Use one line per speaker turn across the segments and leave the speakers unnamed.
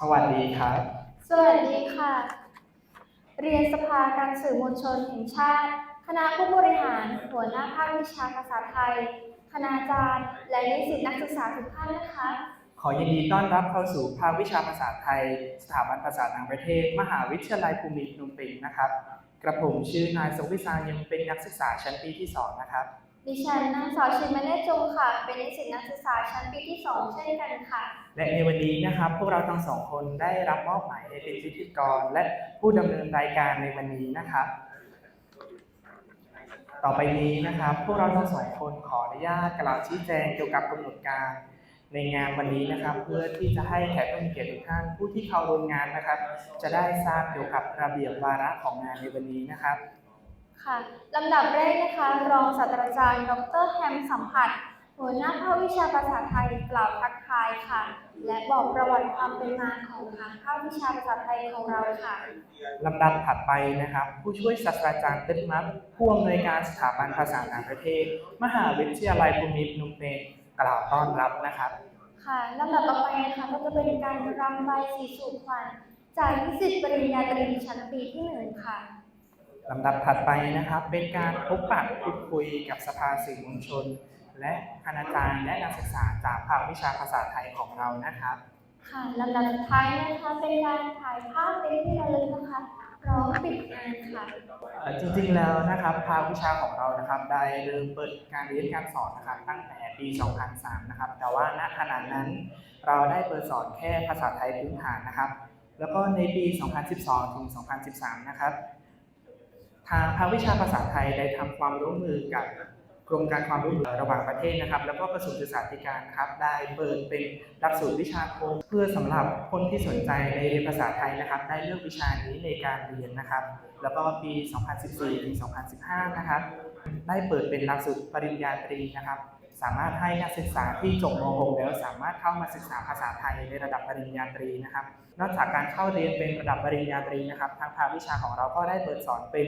สวัสดีครับ
สวัสดีค่ะ เรียนสภาการสื่อมวลชนแห่งชาติ คณะผู้บริหาร หัวหน้าภาควิชาภาษาไทย คณาจารย์ และนิสิตนักศึกษาทุกท่านนะคะ
ขอยินดีต้อนรับเข้าสู่ภาควิชาภาษาไทย สถาบันภาษาต่างประเทศ มหาวิทยาลัยภูมิพนมเปญนะครับ กระผมชื่อนายสงวิชายังเป็นนักศึกษาชั้นปีที่สองนะครับ
ดิฉันนางสาวชินมาเนตจงค่ะ เป็นนิสิตนักศึกษาชั้นปีที่สองเช่นกันค่ะ
และในวันนี้นะครับ พวกเราทั้งสองคนได้รับมอบหมายให้เป็นพิธีกร และผู้ดำเนินรายการในวันนี้นะครับ ต่อไปนี้นะครับ พวกเราทั้งสองคนขออนุญาตกล่าวชี้แจงเกี่ยวกับกำหนดการ ในงานวันนี้นะครับ เพื่อที่จะให้แขกผู้มีเกียรติทุกท่านผู้ที่เข้าร่วมงานนะครับ จะได้ทราบเกี่ยวกับระเบียบวาระของงานในวันนี้นะครับ
ค่ะลำดับแรกนะคะ รองศาสตราจารย์ ดรแฮมสัมผัส หัวหน้าภาควิชาภาษาไทยกล่าวทักทายค่ะ และบอกประวัติความเป็นมาของทางภาควิชาภาษาไทยของเราค่ะ
ลำดับถัดไปนะครับ ผู้ช่วยศาสตราจารย์ตึ้นมัพผู้อำนวยการสถาบันภาษาต่างประเทศ มหาวิทยาลัยภูมิพนมเปญกล่าวต้อนรับนะครับ
ค่ะลำดับต่อไปนะคะก็จะเป็นการรำใบายสีสู่ขวัญจากนิสิตปริญญาตรีชั้นปีที่หนึ่งค่ะ
ลำดับถัดไปนะครับ เป็นการพบปะพูดคุยกับสภาสื่อมวลชน และคณาจารย์และนักศึกษาจากภาควิชาภาษาไทยของเรานะครับ
ค่ะลำดับสุดท้ายนะคะเป็นการถ่ายภาพเป็นที่ระลึกนะคะพร้อมปิดงานค่ะ
เอ่อจริงๆแล้วนะครับภาควิชาของเรานะครับ ได้เริ่มเปิดการเรียนการสอนนะครับตั้งแต่ปี 2003 นะครับ แต่ว่าณขณะนั้น เราได้เปิดสอนแค่ภาษาไทยพื้นฐานนะครับ แล้วก็ในปี 2012 ถึง 2013 นะครับ ทางภาควิชาภาษาไทยได้ทำความร่วมมือกับกรมการความร่วมมือระหว่างประเทศนะครับ แล้วก็กระทรวงศึกษาธิการครับ ได้เปิดเป็นหลักสูตรวิชาโครงเพื่อสำหรับคนที่สนใจในเรียนภาษาไทยนะครับ ได้เลือกวิชานี้ในการเรียนนะครับ แล้วก็ปี 2014 ถึง 2015 นะครับ ได้เปิดเป็นหลักสูตรปริญญาตรีนะครับ สามารถให้นักศึกษาที่จบม .6 แล้วสามารถเข้ามาศึกษาภาษาไทยในระดับปริญญาตรีนะครับ นอกจากการเข้าเรียนเป็นระดับปริญญาตรีนะครับ ทางภาควิชาของเราก็ได้เปิดสอนเป็น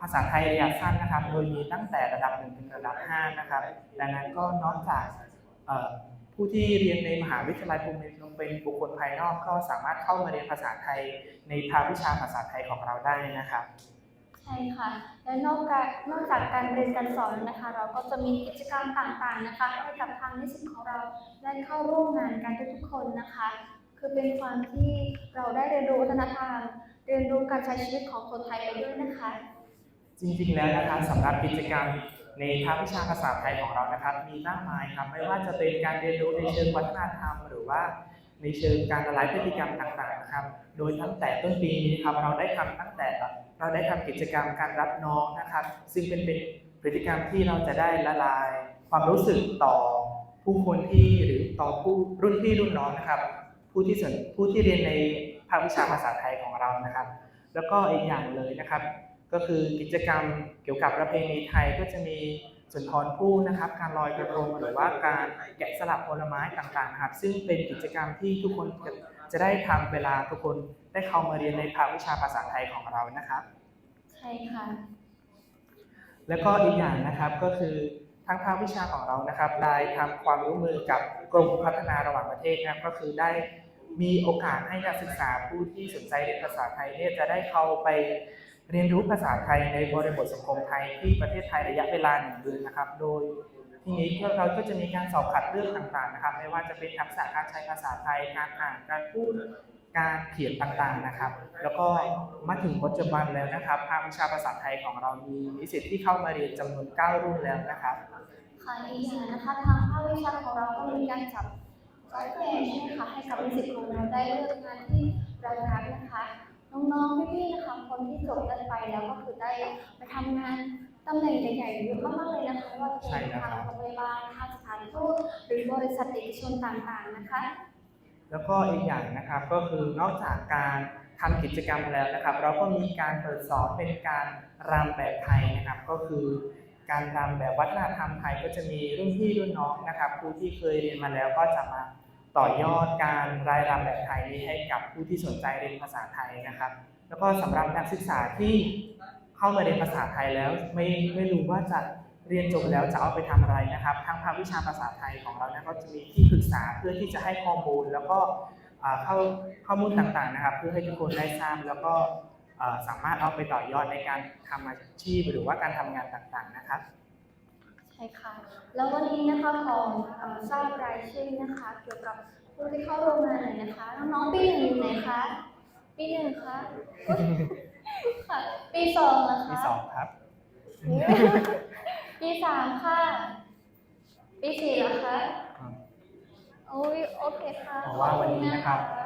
ภาษาไทยระยะสั้นนะครับ โดยมีตั้งแต่ระดับ1ถึงระดับ5นะครับ ดังนั้นก็นอกจากผู้ที่เรียนในมหาวิทยาลัยภูมิพนมเป็นบุคคลภายนอกก็สามารถเข้ามาเรียนภาษาไทยในภาควิชาภาษาไทยของเราได้นะครับ
ใช่ค่ะ และนอกจากนอกจากการเรียนการสอนนะคะ เราก็จะมีกิจกรรมต่างๆนะคะให้กับทางนิสิตของเราได้เข้าร่วมงานกันทุกๆคนนะคะ คือเป็นความที่เราได้เรียนรู้วัฒนธรรมเรียนรู้การใช้ชีวิตของคนไทยไปด้วยนะคะ
จริงๆแล้วนะครับสำหรับกิจกรรมในภาควิชาภาษาไทยของเรานะครับ มีมากมายครับไม่ว่าจะเป็นการเรียนรู้ในเชิงวัฒนธรรม หรือว่าในเชิงการละลายพฤติกรรมต่างๆนะครับ โดยตั้งแต่ต้นปีนี้ครับเราได้ทำตั้งแต่ เราได้ทำกิจกรรมการรับน้องนะครับ ซึ่งเป็นเป็นพฤติกรรมที่เราจะได้ละลาย ความรู้สึกต่อผู้คนที่หรือต่อผู้รุ่นพี่รุ่นน้องนะครับ ผู้ที่สนผู้ที่เรียนในภาควิชาภาษาไทยของเรานะครับ แล้วก็อีกอย่างเลยนะครับ ก็คือกิจกรรมเกี่ยวกับประเพณีไทยก็จะมีสุนทรภู่นะครับ การลอยกระทงหรือว่าการแกะสลักผลไม้ต่างๆครับ ซึ่งเป็นกิจกรรมที่ทุกคน จะจะได้ทำเวลาทุกคนได้เข้ามาเรียนในภาควิชาภาษาไทยของเรานะครับ
ใช่ค่ะ
แล้วก็อีกอย่างนะครับก็คือทางภาควิชาของเรานะครับ ได้ทำความร่วมมือกับกรมพัฒนาระหว่างประเทศนะครับ ก็คือได้มีโอกาสให้นักศึกษาผู้ที่สนใจเรียนภาษาไทยเนี่ยจะได้เข้าไปเรียนรู้ภาษาไทยในบริบทสังคมไทยที่ประเทศไทยระยะเวลาหนึ่งเดือนนะครับ โดยที นี้เราก็จะมีการสอบคัดเลือกต่างๆนะครับ ไม่ว่าจะเป็นทักษะการใช้ภาษาไทย การอ่านการพูดการเขียนต่างๆนะครับ แล้วก็มาถึงปัจจุบันแล้วนะครับภาควิชาภาษาไทยของเรามีนิสิตที่เข้ามาเรียนจำนวน 9 รุ่นแล้วนะครับ
ค่ะอีกอย่างนะคะทางภาควิชาของเราก็มีการจับจอยแฟนใช่ไหมคะให้กับนิสิตของเราได้เลือกงานที่เรารักนะคะน้องๆพี่ๆนะคะคนที่จบกันไปแล้วก็คือได้ไปทำงาน ตำแหน่งใหญ่ๆเยอะมากๆเลยนะคะไม่ว่าจะ
ใช่
เป็น
แล้วครั
ทาง
บ
โรงพยาบาลทางสถานทูตหรือบริษัทเอกชนต่างๆนะคะ
แล้วก็อีกอย่างนะครับก็คือนอกจากการทำกิจกรรมแล้วนะครับ เราก็มีการเปิดสอนเป็นการรำแบบไทยนะครับก็คือการรำแบบวัฒนธรรมไทยก็จะมีรุ่นพี่รุ่นน้องนะครับผู้ที่เคยเรียนมาแล้วก็จะมาต่อยอดการรายรำแบบไทยนี้ให้กับผู้ที่สนใจเรียนภาษาไทยนะครับ แล้วก็สำหรับนักศึกษาที่ เข้ามาเรียนภาษาไทยแล้ว ไม่ไม่รู้ว่าจะเรียนจบแล้วจะเอาไปทำอะไรนะครับ ทางภาควิชาภาษาไทยของเรานะก็จะมีที่ปรึกษาเพื่อที่จะให้ข้อมูล แล้วก็เข้าข้อมูลต่างๆนะครับ เพื่อให้ทุกคนได้ทราบแล้วก็สามารถเอาไปต่อยอดในการทำอาชีพหรือว่าการทำงานต่างๆนะครับ
ใช่ค่ะ แล้ววันนี้นะคะขอเอ่อทราบรายชื่อนะคะ เกี่ยวกับผู้ที่เข้าร่วมงานหน่อยนะคะ น้องๆปีหนึ่งไหนคะ ปีหนึ่งคะ ค่ะ ปีสองนะคะ
ที่สองครับ
ปีสามค่ะ ปีสี่เหรอคะโอ้ยโอเคค่ะ
เพราะว่าวันนี้นะครับ
ขอบณ